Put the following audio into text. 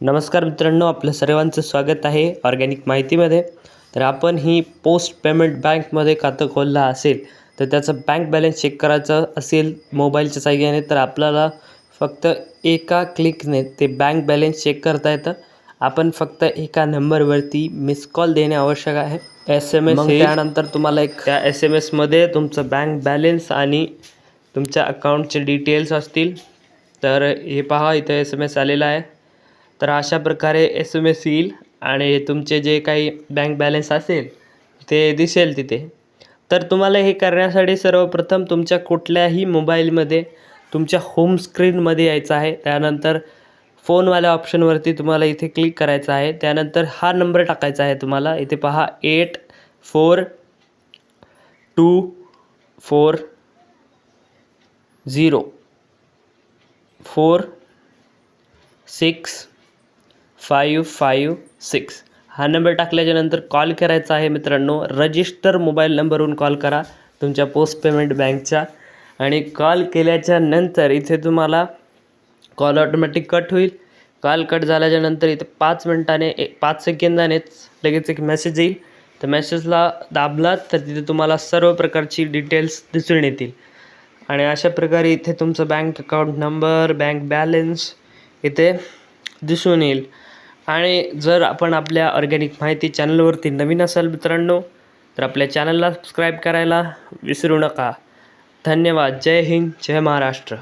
नमस्कार मित्रांनो आपलं सर्वांचं स्वागत आहे ऑर्गॅनिक माहितीमध्ये. तर आपण ही पोस्ट पेमेंट बँकमध्ये खातं खोललं असेल तर त्याचं बँक बॅलन्स चेक करायचं असेल मोबाईलच्या साहाय्याने तर आपल्याला फक्त एका क्लिकने ते बँक बॅलन्स चेक करता येतं. आपण फक्त एका नंबरवरती मिस कॉल देणे आवश्यक आहे. एस एम एस त्यानंतर तुम्हाला एक त्या एस एम एसमध्ये तुमचं बँक बॅलन्स आणि तुमच्या अकाउंटचे डिटेल्स असतील. तर हे पहा इथं एस एम एस आलेला आहे. तर अशा प्रकारे एस एम एस येईल आणि तुमचे जे काही बँक बॅलन्स असेल ते दिसेल तिथे. तर तुम्हाला हे करण्यासाठी सर्वप्रथम तुमच्या कुठल्याही मोबाईलमध्ये तुमच्या होम स्क्रीनमध्ये यायचं आहे. त्यानंतर फोनवाल्या ऑप्शनवरती तुम्हाला इथे क्लिक करायचं आहे. त्यानंतर हा नंबर टाकायचा आहे तुम्हाला. इथे पहा eight four two four zero four six five five six हा नंबर टाकल्याच्यानंतर कॉल करायचा आहे मित्रांनो. रजिस्टर मोबाईल नंबरवरून कॉल करा. तुमच्या पोस्ट पेमेंट बँकच्या आणि कॉल केल्याच्यानंतर इथे तुम्हाला कॉल ऑटोमॅटिक कट होईल. कॉल कट झाल्याच्यानंतर इथे पाच मिनटाने एक पाच सेकंदानेच लगेच एक मेसेज येईल. तर मेसेजला दाबलात तर तिथे तुम्हाला सर्व प्रकारची डिटेल्स दिसून येतील. आणि अशा प्रकारे इथे तुमचं bank account number bank balance इथे दिसून येईल. आणि जर आपण आपल्या ऑर्गॅनिक माहिती चॅनलवरती नवीन असाल मित्रांनो तर आपल्या चॅनलला सबस्क्राईब करायला विसरू नका. धन्यवाद. जय हिंद. जय महाराष्ट्र.